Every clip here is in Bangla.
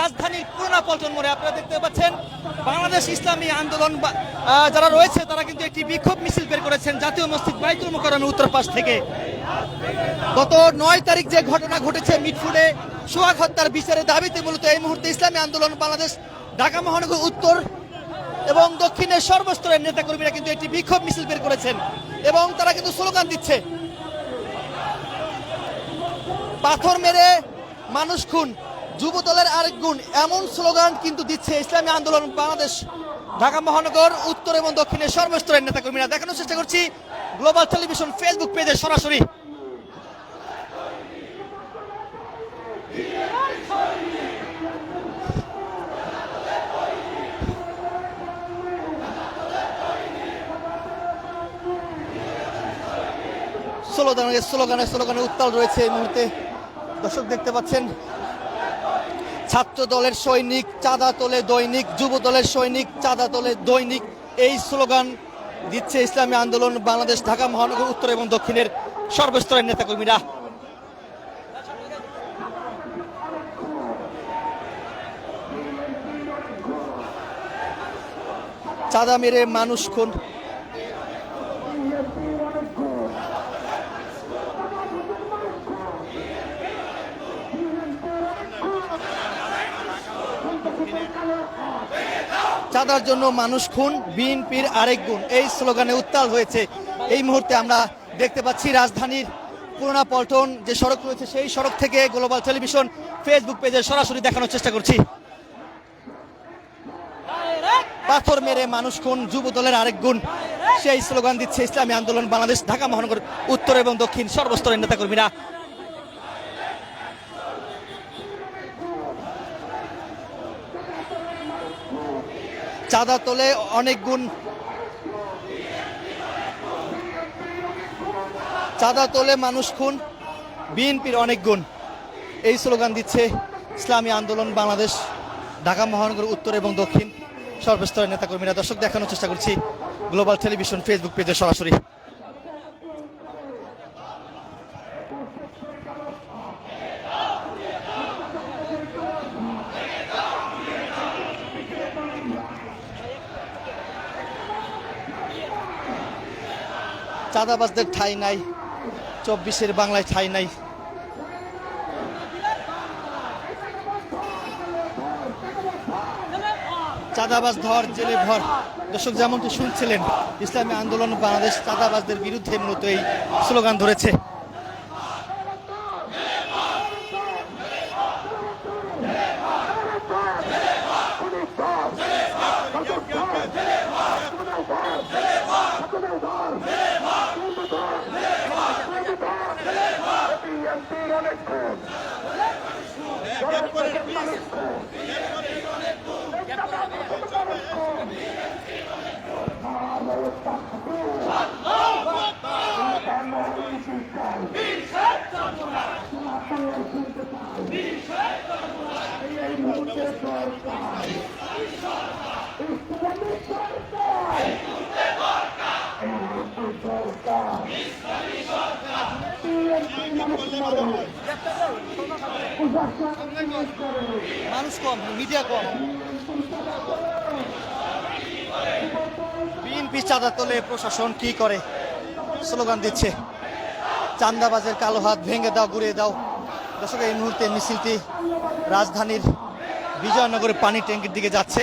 রাজধানীর পুরোনা পল্টন মোড়ে আপনারা দেখতে পাচ্ছেন, বাংলাদেশ ইসলামী আন্দোলন যারা রয়েছে, তারা কিন্তু একটি বিক্ষোভ মিছিল বের করেছেন জাতীয় মসজিদ বাইতুল মোকাররমের উত্তর পাশ থেকে। গত নয় তারিখ যে ঘটনা ঘটেছে মিটফুডে সোহাগ হত্যার বিচারের দাবিতে মূলত এই মুহূর্তে ইসলামী আন্দোলন বাংলাদেশ, ঢাকা মহানগর উত্তর এবং দক্ষিণের সর্বস্তরের নেতাকর্মীরা কিন্তু একটি বিক্ষোভ মিছিল বের করেছেন এবং তারা কিন্তু স্লোগান দিচ্ছে, পাথর মেরে মানুষ খুন। যুবদলের আরেক গুণ, এমন স্লোগান কিন্তু দিচ্ছে ইসলামী আন্দোলন বাংলাদেশ, ঢাকা মহানগর, উত্তর এবং দক্ষিণের সর্বস্তরের নেতাকর্মীরা। দেখানোর চেষ্টা করছি গ্লোবাল টেলিভিশন ফেসবুক পেজে সরাসরি। স্লোগানে স্লোগানে স্লোগানে উত্তাল রয়েছে এই মুহূর্তে। দর্শক দেখতে পাচ্ছেন ছাত্র দলের সৈনিক, চাঁদা তোলে দৈনিক যুব দলের সৈনিক, চাঁদা তোলে দৈনিক। এই স্লোগান দিচ্ছে ইসলামী আন্দোলন বাংলাদেশ, ঢাকা, মহানগর, উত্তর এবং দক্ষিণের সর্বস্তরের নেতাকর্মীরা। চাঁদা মেরে মানুষ খুন। চাঁদার জন্য মানুষ খুন, বিএনপির আরেক গুণ। এই স্লোগানে উত্তাল হয়েছে। এই মুহূর্তে আমরা দেখতে পাচ্ছি রাজধানীর পুরোনা পল্টন যে সড়ক রয়েছে, সেই সড়ক থেকে গ্লোবাল টেলিভিশন ফেসবুক পেজে সরাসরি দেখানোর চেষ্টা করছি। পাথর মেরে মানুষ খুন, যুব দলের আরেক গুণ। সেই স্লোগান দিচ্ছে ইসলামী আন্দোলন বাংলাদেশ, ঢাকা মহানগর উত্তর এবং দক্ষিণ সর্বস্তরের নেতাকর্মীরা। চাঁদা তোলে অনেক গুণ। চাঁদা তোলে মানুষ খুন, বিএনপির অনেক গুণ। এই স্লোগান দিচ্ছে ইসলামী আন্দোলন বাংলাদেশ, ঢাকা মহানগর উত্তর এবং দক্ষিণ সর্বস্তরের নেতাকর্মীরা। দর্শক, দেখানোর চেষ্টা করছি গ্লোবাল টেলিভিশন ফেসবুক পেজে সরাসরি। চাঁদাবাজদের ঠাই নাই, চব্বিশের বাংলায় ঠাই নাই। চাঁদাবাজ ধর, জেলে ভর। দর্শক, যেমনটি শুনছিলেন, ইসলামী আন্দোলন বাংলাদেশ চাঁদাবাজদের বিরুদ্ধে মূলত এই স্লোগান ধরেছে। অনেক খুন অনেক খুন এই মুহূর্তে সরকার মানুষ কম, মিডিয়া কম। বিএনপি চাঁদা তোলে প্রশাসন কি করে? স্লোগান দিচ্ছে, চান্দাবাজের কালো হাত ভেঙে দাও, গুড়িয়ে দাও। দর্শক, এই মুহূর্তে মিছিলটি রাজধানীর বিজয়নগরের পানি ট্যাঙ্কির দিকে যাচ্ছে।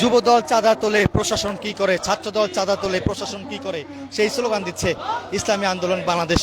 যুবদল চাঁদা তোলে, প্রশাসন কি করে? ছাত্র দল চাঁদা তোলে, প্রশাসন কি করে? সেই স্লোগান দিচ্ছে ইসলামী আন্দোলন বাংলাদেশ।